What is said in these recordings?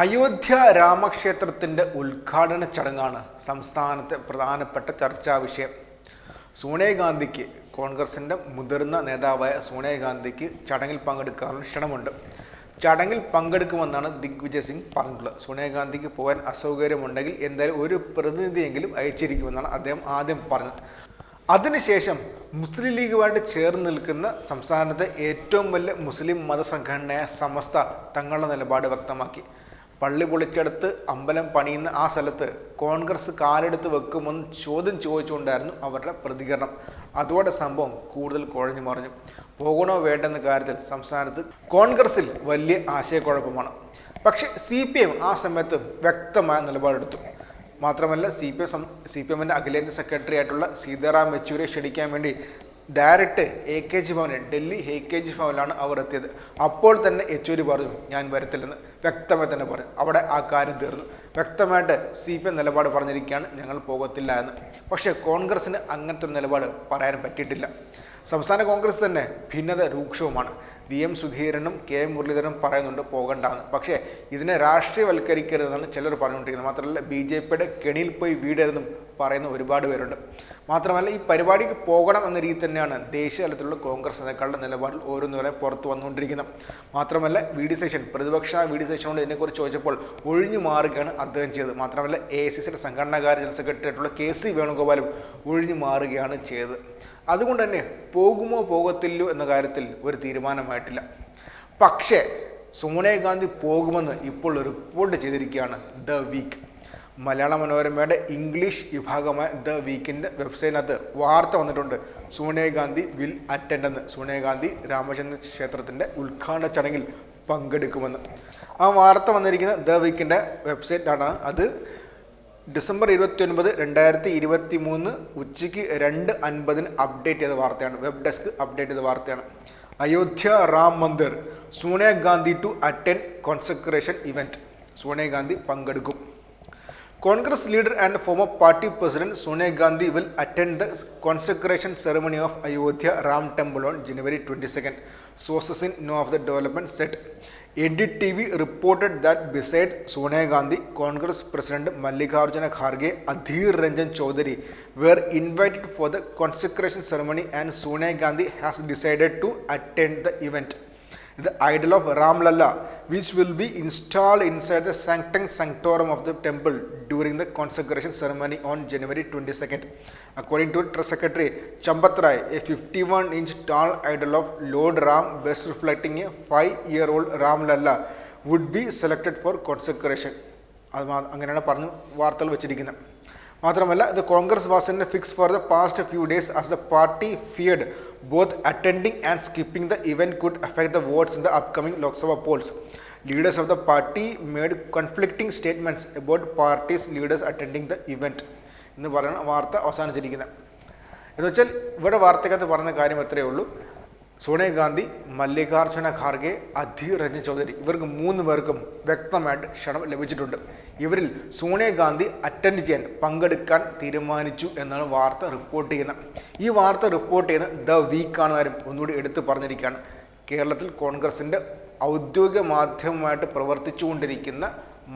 അയോധ്യ രാമക്ഷേത്രത്തിന്റെ ഉദ്ഘാടന ചടങ്ങാണ് സംസ്ഥാനത്തെ പ്രധാനപ്പെട്ട ചർച്ചാ വിഷയം. സോണിയാഗാന്ധിക്ക് കോൺഗ്രസിന്റെ മുതിർന്ന നേതാവായ സോണിയാഗാന്ധിക്ക് ചടങ്ങിൽ പങ്കെടുക്കാനുള്ള ക്ഷണമുണ്ട് ചടങ്ങിൽ പങ്കെടുക്കുമെന്നാണ് ദിഗ്വിജയ് സിംഗ് പറഞ്ഞിട്ടുള്ളത്. സോണിയാഗാന്ധിക്ക് പോകാൻ അസൗകര്യമുണ്ടെങ്കിൽ എന്തായാലും ഒരു പ്രതിനിധിയെങ്കിലും അയച്ചിരിക്കുമെന്നാണ് അദ്ദേഹം ആദ്യം പറഞ്ഞത്. അതിനുശേഷം മുസ്ലിം ലീഗുമായിട്ട് ചേർന്ന് നിൽക്കുന്ന സംസ്ഥാനത്തെ ഏറ്റവും വലിയ മുസ്ലിം മതസംഘടനയായ സമസ്ത തങ്ങളുടെ നിലപാട് വ്യക്തമാക്കി. പള്ളി പൊളിച്ചെടുത്ത് അമ്പലം പണിയുന്ന ആ സ്ഥലത്ത് കോൺഗ്രസ് കാലെടുത്ത് വെക്കുമെന്ന് ചോദ്യം ചോദിച്ചുകൊണ്ടായിരുന്നു അവരുടെ പ്രതികരണം. അതോടെ സംഭവം കൂടുതൽ കുഴഞ്ഞു മറിഞ്ഞു. പോകണോ വേണ്ടെന്ന കാര്യത്തിൽ സംസ്ഥാനത്ത് കോൺഗ്രസിൽ വലിയ ആശയക്കുഴപ്പമാണ്. പക്ഷേ സി പി എം ആ സമയത്ത് വ്യക്തമായ നിലപാടെടുത്തു. മാത്രമല്ല C P M C P എമ്മിന്റെ അഖിലേന്ത്യാ സെക്രട്ടറി ആയിട്ടുള്ള സീതാറാം യെച്ചൂരിയെ ക്ഷണിക്കാൻ വേണ്ടി ഡയറക്റ്റ് എ കെ ജി ഭവനിൽ ഡൽഹി എ കെ ജി ഭവനിലാണ് അവർ എത്തിയത്. അപ്പോൾ തന്നെ യെച്ചൂരി പറഞ്ഞു ഞാൻ വരത്തില്ലെന്ന്. വ്യക്തമായി തന്നെ പറഞ്ഞു. അവിടെ ആ കാര്യം തീർന്നു. വ്യക്തമായിട്ട് സി പി എം നിലപാട് പറഞ്ഞിരിക്കുകയാണ് ഞങ്ങൾ പോകത്തില്ല എന്ന്. പക്ഷേ കോൺഗ്രസിന് അങ്ങനത്തെ നിലപാട് പറയാൻ പറ്റിയിട്ടില്ല. സംസ്ഥാന കോൺഗ്രസ് തന്നെ ഭിന്നത രൂക്ഷവുമാണ്. വി എം സുധീരനും കെ എം മുരളീധരനും പറയുന്നുണ്ട് പോകണ്ടെന്ന്. പക്ഷേ ഇതിനെ രാഷ്ട്രീയവൽക്കരിക്കരുതെന്നാണ് ചിലർ പറഞ്ഞുകൊണ്ടിരിക്കുന്നത്. മാത്രമല്ല ബി ജെ പിയുടെ കെണിയിൽ പോയി വീടരുതെന്നും പറയുന്ന ഒരുപാട് പേരുണ്ട്. മാത്രമല്ല ഈ പരിപാടിക്ക് പോകണം എന്ന രീതി തന്നെയാണ് ദേശീയ തലത്തിലുള്ള കോൺഗ്രസ് നേതാക്കളുടെ നിലപാടിൽ ഓരോന്നുവരെ പുറത്തു വന്നുകൊണ്ടിരിക്കുന്നത്. മാത്രമല്ല വി ഡി സേഷൻ പ്രതിപക്ഷ വി ഡി സേഷനോട് ഇതിനെക്കുറിച്ച് ചോദിച്ചപ്പോൾ ഒഴിഞ്ഞു മാറുകയാണ് അദ്ദേഹം ചെയ്തത്. മാത്രമല്ല എ സി സിയുടെ സംഘടനാകാര്യ ജനറൽ സെക്രട്ടറി ആയിട്ടുള്ള കെ സി വേണുഗോപാലും ഒഴിഞ്ഞു മാറുകയാണ് ചെയ്തത്. അതുകൊണ്ട് തന്നെ പോകുമോ പോകത്തില്ലോ എന്ന കാര്യത്തിൽ ഒരു തീരുമാനമായിട്ടില്ല. പക്ഷേ സോണിയാഗാന്ധി പോകുമെന്ന് ഇപ്പോൾ റിപ്പോർട്ട് ചെയ്തിരിക്കുകയാണ് ദ വീക്ക്. മലയാള മനോരമയുടെ ഇംഗ്ലീഷ് വിഭാഗമായ ദ വീക്കിന്റെ വെബ്സൈറ്റിനകത്ത് വാർത്ത വന്നിട്ടുണ്ട്. സോണിയാഗാന്ധി വിൽ അറ്റൻഡ് എന്ന്. സോണിയാഗാന്ധി രാമചന്ദ്ര ക്ഷേത്രത്തിന്റെ ഉദ്ഘാടന ചടങ്ങിൽ പങ്കെടുക്കുമെന്ന്. ആ വാർത്ത വന്നിരിക്കുന്ന ദ വീക്കിന്റെ വെബ്സൈറ്റാണ് അത്. ഡിസംബർ ഇരുപത്തി ഒൻപത് രണ്ടായിരത്തി ഇരുപത്തി മൂന്ന് ഉച്ചയ്ക്ക് രണ്ട് അൻപതിന് അപ്ഡേറ്റ് ചെയ്ത വാർത്തയാണ്. വെബ് ഡെസ്ക് അപ്ഡേറ്റ് ചെയ്ത വാർത്തയാണ്. Ayodhya Ram Mandir Sonia Gandhi to attend consecration event Sonia Gandhi പങ്കെടുക്കും. Congress leader and former party president Sonia Gandhi will attend the consecration ceremony of Ayodhya Ram Temple on January 22nd, sources in know of the development said. NDTV reported that besides Sonia Gandhi, Congress President Mallikarjun Kharge, Adhir Ranjan Chaudhary were invited for the consecration ceremony and Sonia Gandhi has decided to attend the event. The idol of Ram Lalla, which will be installed inside the sanctum sanctorum of the temple during the consecration ceremony on January 22nd. According to Trust Secretary Chambat Rai, a 51 inch tall idol of Lord Ram, best reflecting a 5 year old Ram Lalla, would be selected for consecration. അത് അങ്ങനെയാണ് പറഞ്ഞു വാർത്തകൾ വെച്ചിരിക്കുന്നത് മാത്രമല്ല the Congress was in fix for the past few days as the party feared both attending and skipping the event could affect the votes in the upcoming Lok Sabha polls leaders of the party made conflicting statements about party's leaders attending the event എന്ന് പറയുന്ന വാർത്ത അവസാനിച്ചിരിക്കുന്നത്. എന്ന് വെച്ചാൽ ഇവിടെ വാർത്തക്കകത്ത് പറഞ്ഞ കാര്യം എത്രയേ ഉള്ളൂ. സോണിയാഗാന്ധി മല്ലികാർജുന ഖാർഗെ അധീർ രഞ്ജൻ ചൗധരി ഇവർക്ക് മൂന്ന് പേർക്കും വ്യക്തമായിട്ട് ക്ഷണം ലഭിച്ചിട്ടുണ്ട്. ഇവരിൽ സോണിയാഗാന്ധി അറ്റൻഡ് ചെയ്യാൻ പങ്കെടുക്കാൻ തീരുമാനിച്ചു എന്നാണ് വാർത്ത റിപ്പോർട്ട് ചെയ്യുന്നത്. ഈ വാർത്ത റിപ്പോർട്ട് ചെയ്യുന്ന ദ വീക്കാണ് കാര്യം ഒന്നുകൂടി എടുത്തു പറഞ്ഞിരിക്കുകയാണ്. കേരളത്തിൽ കോൺഗ്രസിന്റെ ഔദ്യോഗിക മാധ്യമമായിട്ട് പ്രവർത്തിച്ചുകൊണ്ടിരിക്കുന്ന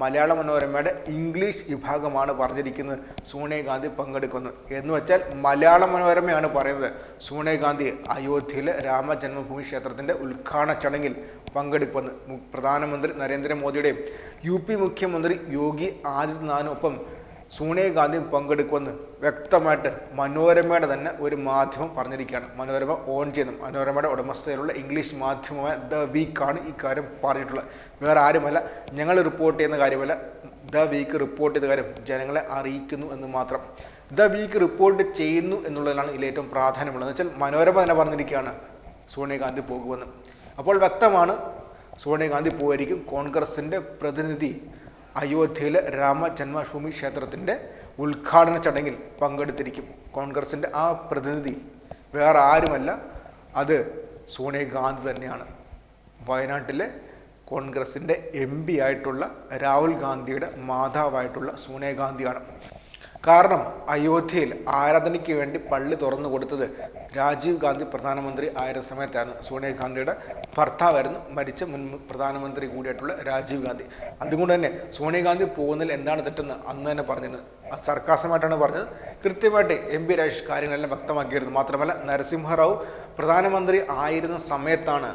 മലയാള മനോരമയുടെ ഇംഗ്ലീഷ് വിഭാഗമാണ് പറഞ്ഞിരിക്കുന്നത്. സോണിയാഗാന്ധി പങ്കെടുക്കുന്നു. എന്ന് വെച്ചാൽ മലയാള മനോരമയാണ് പറയുന്നത്. സോണിയാഗാന്ധി അയോധ്യയിലെ രാമജന്മഭൂമി ക്ഷേത്രത്തിന്റെ ഉദ്ഘാടന ചടങ്ങിൽ പങ്കെടുക്കുമെന്ന് പ്രധാനമന്ത്രി നരേന്ദ്രമോദിയുടെയും യു പി മുഖ്യമന്ത്രി യോഗി ആദിത്യനാഥിനൊപ്പം സോണിയാഗാന്ധിയും പങ്കെടുക്കുമെന്ന് വ്യക്തമായിട്ട് മനോരമയുടെ തന്നെ ഒരു മാധ്യമം പറഞ്ഞിരിക്കുകയാണ്. മനോരമ ഓൺ ചെയ്യുന്നു. മനോരമയുടെ ഉടമസ്ഥയിലുള്ള ഇംഗ്ലീഷ് മാധ്യമമായ ദ വീക്കാണ് ഈ കാര്യം പറഞ്ഞിട്ടുള്ളത്. വേറെ ആരുമല്ല ഞങ്ങൾ റിപ്പോർട്ട് ചെയ്യുന്ന കാര്യമല്ല ദ വീക്ക് റിപ്പോർട്ട് ചെയ്ത കാര്യം ജനങ്ങളെ അറിയിക്കുന്നു എന്ന് മാത്രം. ദ വീക്ക് റിപ്പോർട്ട് ചെയ്യുന്നു എന്നുള്ളതിലാണ് ഇതിൽ ഏറ്റവും പ്രാധാന്യമുള്ളത്. എന്ന് വെച്ചാൽ മനോരമ തന്നെ പറഞ്ഞിരിക്കുകയാണ് സോണിയാഗാന്ധി പോകുമെന്ന്. അപ്പോൾ വ്യക്തമാണ് സോണിയാഗാന്ധി പോയിരിക്കും കോൺഗ്രസിന്റെ പ്രതിനിധി അയോധ്യയിലെ രാമജന്മഭൂമി ക്ഷേത്രത്തിന്റെ ഉദ്ഘാടന ചടങ്ങിൽ പങ്കെടുത്തിരിക്കും കോൺഗ്രസിന്റെ ആ പ്രതിനിധി. വേറെ ആരുമല്ല അത് സോണിയാഗാന്ധി തന്നെയാണ്. വയനാട്ടിലെ കോൺഗ്രസിന്റെ എം പി ആയിട്ടുള്ള രാഹുൽ ഗാന്ധിയുടെ മാതാവായിട്ടുള്ള സോണിയാഗാന്ധിയാണ് കാരണം അയോധ്യയിൽ ആരാധനയ്ക്ക് വേണ്ടി പള്ളി തുറന്നു കൊടുത്തത് രാജീവ് ഗാന്ധി പ്രധാനമന്ത്രി ആയിരുന്ന സമയത്താണ് സോണിയാഗാന്ധിയുടെ ഭർത്താവായിരുന്നു. മരിച്ച മുൻ പ്രധാനമന്ത്രി കൂടിയായിട്ടുള്ള രാജീവ് ഗാന്ധി. അതുകൊണ്ട് തന്നെ സോണിയാഗാന്ധി പോകുന്നതിൽ എന്താണ് തെറ്റെന്ന് അന്ന് തന്നെ പറഞ്ഞിരുന്നു. സർക്കാസമായിട്ടാണ് പറഞ്ഞത്. കൃത്യമായിട്ട് എം പി രാജേഷ് കാര്യങ്ങളെല്ലാം വ്യക്തമാക്കിയിരുന്നു. മാത്രമല്ല നരസിംഹറാവു പ്രധാനമന്ത്രി ആയിരുന്ന സമയത്താണ്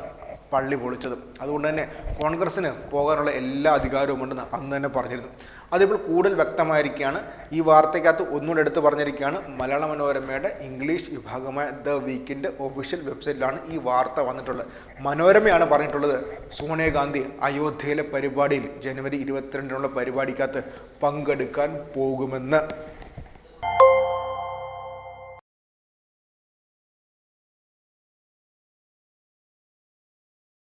പള്ളി പൊളിച്ചത്. അതുകൊണ്ട് തന്നെ കോൺഗ്രസ്സിന് പോകാനുള്ള എല്ലാ അധികാരവും ഉണ്ടെന്ന് അന്ന് തന്നെ പറഞ്ഞിരുന്നു. അതിപ്പോൾ കൂടുതൽ വ്യക്തമായിരിക്കുകയാണ് ഈ വാർത്തയ്ക്കകത്ത് ഒന്നുകൂടെ എടുത്ത് പറഞ്ഞിരിക്കുകയാണ് മലയാള മനോരമയുടെ ഇംഗ്ലീഷ് വിഭാഗമായ ദ വീക്കിന്റെ ഒഫീഷ്യൽ വെബ്സൈറ്റിലാണ് ഈ വാർത്ത വന്നിട്ടുള്ളത്. മനോരമയാണ് പറഞ്ഞിട്ടുള്ളത് സോണിയാഗാന്ധി അയോധ്യയിലെ പരിപാടിയിൽ ജനുവരി ഇരുപത്തിരണ്ടിനുള്ള പരിപാടിക്കകത്ത് പങ്കെടുക്കാൻ പോകുമെന്ന്.